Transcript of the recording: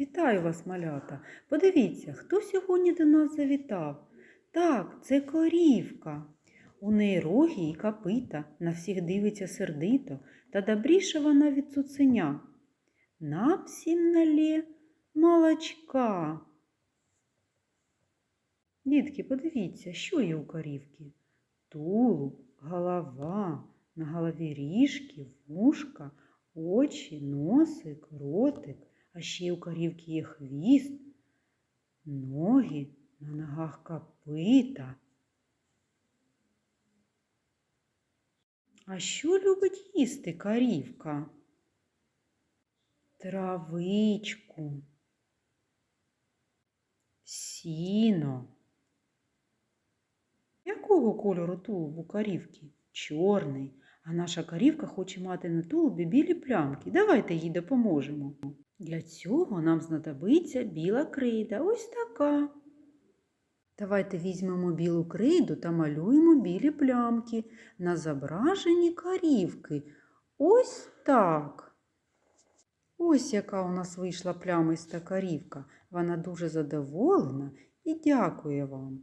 Вітаю вас, малята. Подивіться, хто сьогодні до нас завітав. Так, це корівка. У неї роги і копита, на всіх дивиться сердито, та добріша вона від цуценя. Нам всім налє молочка. Дітки, подивіться, що є у корівки. Тулуб, голова, на голові ріжки, вушка, очі, носик, ротик, а ще й у корівки є хвіст, ноги, на ногах копита. А що любить їсти корівка? Травичку, сіно. Якого кольору тулуб у корівки? Чорний. А наша корівка хоче мати на тулубі білі плямки. Давайте їй допоможемо. Для цього нам знадобиться біла крейда. Ось така. Давайте візьмемо білу крейду та малюємо білі плямки на зображенні корівки. Ось так. Ось яка у нас вийшла плямиста корівка. Вона дуже задоволена і дякує вам.